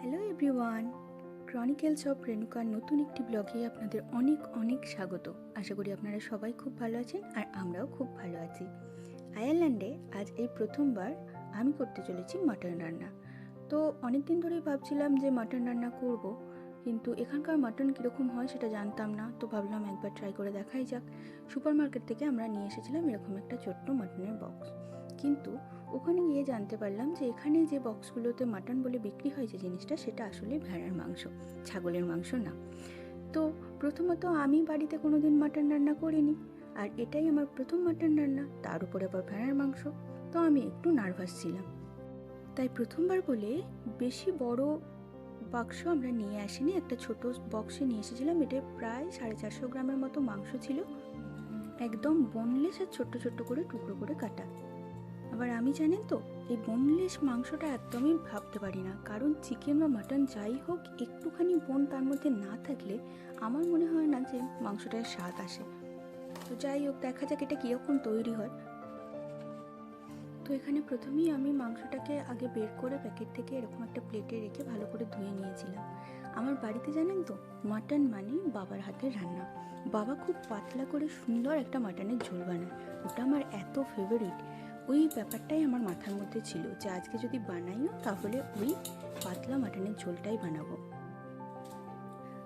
Hello everyone chronicles of রেণুকার নতুন একটি ব্লগে আপনাদের অনেক অনেক স্বাগত। আশা করি আপনারা সবাই খুব ভালো আছেন আর আমরাও খুব ভালো আছি। আয়ারল্যান্ডে আজ এই প্রথমবার আমি করতে চলেছি মাটন রান্না। তো অনেক দিন ধরেই ভাবছিলাম যে মাটন রান্না করব, কিন্তু এখানকার মাটন কীরকম হয় সেটা জানতাম না। তো ভাবলাম একবার ট্রাই করে দেখাই যাক। সুপার মার্কেট থেকে আমরা নিয়ে এসেছিলাম এরকম একটা ছোট্ট মাটনের বক্স কিন্তু ওখানে গিয়ে জানতে পারলাম যে এখানে যে বক্সগুলোতে মাটন বলে বিক্রি হয় যে জিনিসটা, সেটা আসলে ভেড়ার মাংস, ছাগলের মাংস না। তো প্রথমত আমি বাড়িতে কোনো দিন মাটন রান্না করিনি, আর এটাই আমার প্রথম মাটন রান্না, তার উপরে আবার ভেড়ার মাংস। তো আমি একটু নার্ভাস ছিলাম। তাই প্রথমবার বলে বেশি বড় বাক্স আমরা নিয়ে আসিনি, একটা ছোট বক্সে নিয়ে এসেছিলাম। এটা প্রায় সাড়ে চারশো গ্রামের মতো মাংস ছিল। একদম বোনলেস আর ছোট্ট ছোট্ট করে টুকরো করে কাটা। আবার আমি জানেন তো, এই বোনলেস মাংসটা একদমই ভাবতে পারি না। কারণ চিকেন বা মাটন যাই হোক, একটুখানি বোন তার মধ্যে না থাকলে আমার মনে হয় না যে মাংসটার স্বাদ আসে। তো যাই হোক, দেখা যাক এটা কীরকম তৈরি হয়। তো এখানে প্রথমেই আমি মাংসটাকে আগে বের করে প্যাকেট থেকে এরকম একটা প্লেটে রেখে ভালো করে ধুয়ে নিয়েছিলাম। আমার বাড়িতে জানেন তো মাটন মানে বাবার হাতের রান্না। বাবা খুব পাতলা করে সুন্দর একটা মাটনের ঝোল বানায়। ওটা আমার এত ফেভারিট ওই ব্যাপারটাই আমার মাথার মধ্যে ছিল যে আজকে যদি বানাইও, তাহলে ওই পাতলা মাটনের ঝোলটাই বানাবো।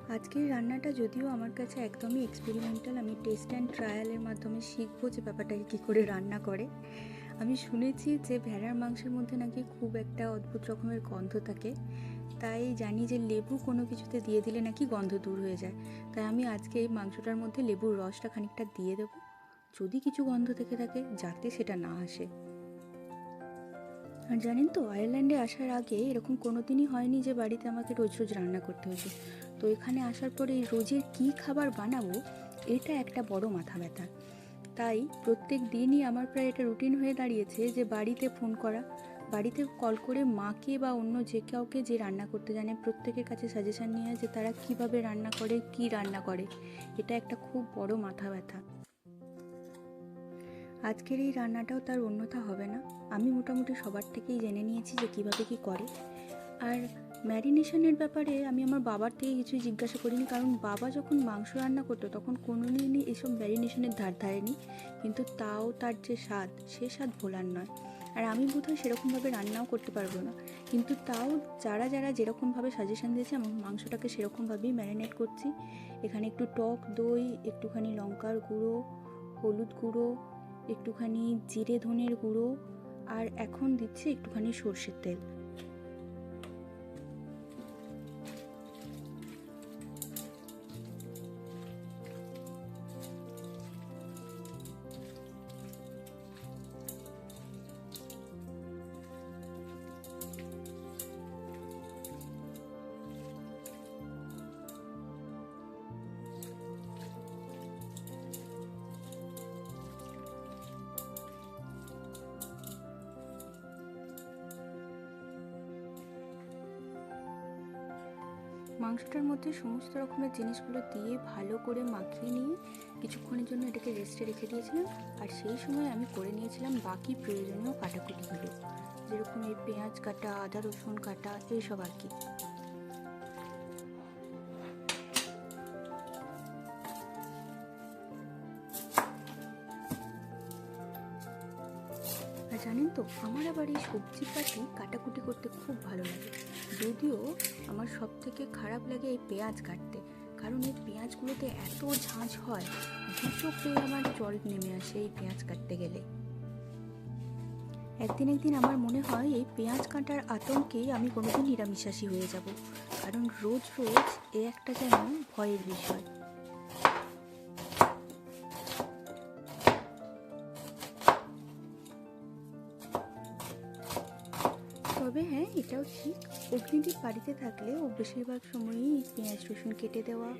আজকের রান্নাটা যদিও আমার কাছে একদমই এক্সপেরিমেন্টাল আমি টেস্ট অ্যান্ড ট্রায়ালের মাধ্যমে শিখব যে ব্যাপারটাকে কী করে রান্না করে। আমি শুনেছি যে ভেড়ার মাংসের মধ্যে নাকি খুব একটা অদ্ভুত রকমের গন্ধ থাকে। তাই জানি যে লেবু কোনো কিছুতে দিয়ে দিলে নাকি গন্ধ দূর হয়ে যায়। তাই আমি আজকে এই মাংসটার মধ্যে লেবুর রসটা খানিকটা দিয়ে দেবো। যদি কিছু গন্ধ থেকে থাকে, যাতে সেটা না আসে। আর জানেন তো, আয়ারল্যান্ডে আসার আগে এরকম কোনো দিনই হয়নি যে বাড়িতে আমাকে রোজ রোজ রান্না করতে হয়েছে। তো এখানে আসার পরে এই রোজের কী খাবার বানাবো, এটা একটা বড় মাথা ব্যথা। তাই প্রত্যেক দিনই আমার প্রায় এটা রুটিন হয়ে দাঁড়িয়েছে যে বাড়িতে ফোন করা, বাড়িতে কল করে মাকে বা অন্য যে কাউকে যে রান্না করতে জানে, প্রত্যেকের কাছে সাজেশান নিয়ে যে তারা কীভাবে রান্না করে, কি রান্না করে, এটা একটা খুব বড় মাথা ব্যথা। আজকের এই রান্নাটাও তার অন্যথা হবে না। আমি মোটামুটি সবার থেকেই জেনে নিয়েছি যে কীভাবে কি করে। আর ম্যারিনেশনের ব্যাপারে আমি আমার বাবার থেকে কিছুই জিজ্ঞাসা করিনি, কারণ বাবা যখন মাংস রান্না করতো তখন কোনো দিনই এসব ম্যারিনেশনের ধার ধারেনি। কিন্তু তাও তার যে স্বাদ, সে স্বাদ ভোলার নয়। আর আমি বোধহয় সেরকমভাবে রান্নাও করতে পারব না। কিন্তু তাও যারা যারা যেরকমভাবে সাজেশন দিয়েছে, আমি মাংসটাকে সেরকমভাবেই ম্যারিনেট করছি। এখানে একটু টক দই, একটুখানি লঙ্কার গুঁড়ো, হলুদ গুঁড়ো একটুখানি জিরে ধনের গুঁড়ো আর এখন দিচ্ছি একটুখানি সর্ষের তেল। মাংসটার মধ্যে সমস্ত রকমের জিনিসগুলো দিয়ে ভালো করে মাখিয়ে নিয়ে কিছুক্ষণের জন্য এটাকে রেস্টে রেখে দিয়েছিলাম। আর সেই সময় আমি করে নিয়েছিলাম বাকি প্রয়োজনীয় কাটাকুটিগুলো, যেরকম এই পেঁয়াজ কাটা, আদা রসুন কাটা, এইসব আর কি। জানেন তো, আমার আবার এই সবজি পাতি কাটাকুটি করতে খুব ভালো লাগে। যদিও আমার সব থেকে খারাপ লাগে এই পেঁয়াজ কাটতে, কারণ এই পেঁয়াজগুলোতে এত ঝাঁঝ হয়, দুটো পেয়ে আমার জল নেমে আসে এই পেঁয়াজ কাটতে গেলে। একদিন একদিন আমার মনে হয় এই পেঁয়াজ কাটার আতঙ্কেই আমি কোনোদিন নিরামিষাসী হয়ে যাব, কারণ রোজ রোজ এ একটা যেন ভয়ের বিষয়। এটাও ঠিক। অগ্নিদীপ বাড়িতে থাকলে ও বেশিরভাগ সময়ই পেঁয়াজ, রসুন কেটে দেওয়া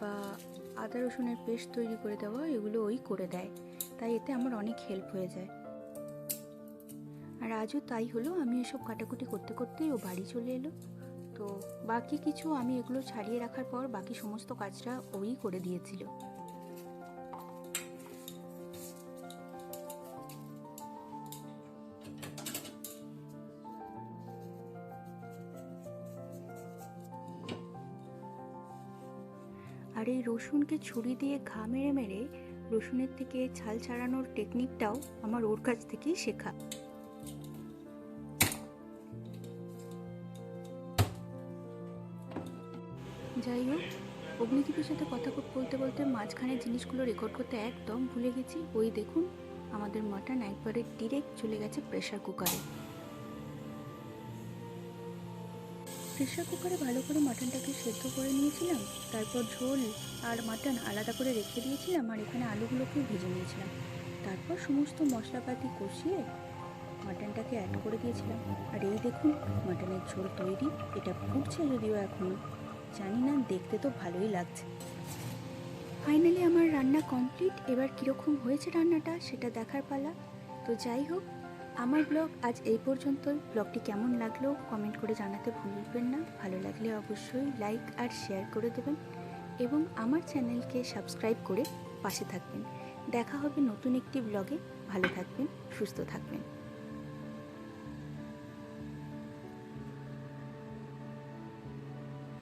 বা আদা, রসুনের পেস্ট তৈরি করে দেওয়া এগুলো ওই করে দেয়। তাই এতে আমার অনেক হেল্প হয়ে যায়। আর আজও তাই হলো, আমি এসব কাটাকুটি করতে করতেই ও বাড়ি চলে এলো। তো বাকি কিছু আমি এগুলো ছাড়িয়ে রাখার পর বাকি সমস্ত কাজটা ওই করে দিয়েছিল। আর এই রসুনকে ছুরি দিয়ে ঘা মেরে মেরে রসুনের থেকে ছাল ছাড়ানোর টেকনিকটাও আমার ওর কাছ থেকেই শেখা। যাই হোক, অগ্নিদীপের সাথে কথা বলতে বলতে মাঝখানে জিনিসগুলো রেকর্ড করতে একদম ভুলে গেছি। ওই দেখুন, আমাদের মাটন একবারে ডিরেক্ট চলে গেছে প্রেশার কুকারে প্রেশার কুকারে ভালো করে মাটনটাকে সেদ্ধ করে নিয়েছিলাম, তারপর ঝোল আর মাটন আলাদা করে রেখে দিয়েছিলাম আর এখানে আলুগুলোকে ভেজে নিয়েছিলাম। তারপর সমস্ত মশলাপাতি কষিয়ে মাটনটাকে অ্যাড করে দিয়েছিলাম। আর এই দেখুন, মাটনের ঝোল তৈরি, এটা ফুটছে যদিও এখনও জানি না, দেখতে তো ভালোই লাগছে। ফাইনালি আমার রান্না কমপ্লিট এবার কীরকম হয়েছে রান্নাটা, সেটা দেখার পালা। তো যাই হোক আমার ব্লগ আজ এই পর্যন্তই। ব্লগটি কেমন লাগল কমেন্ট করে জানাতে ভুলবেন না। ভালো লাগলে অবশ্যই লাইক আর শেয়ার করে দেবেন এবং আমার চ্যানেলকে সাবস্ক্রাইব করে পাশে থাকবেন। দেখা হবে নতুন একটি ব্লগে। ভালো থাকবেন, সুস্থ থাকবেন।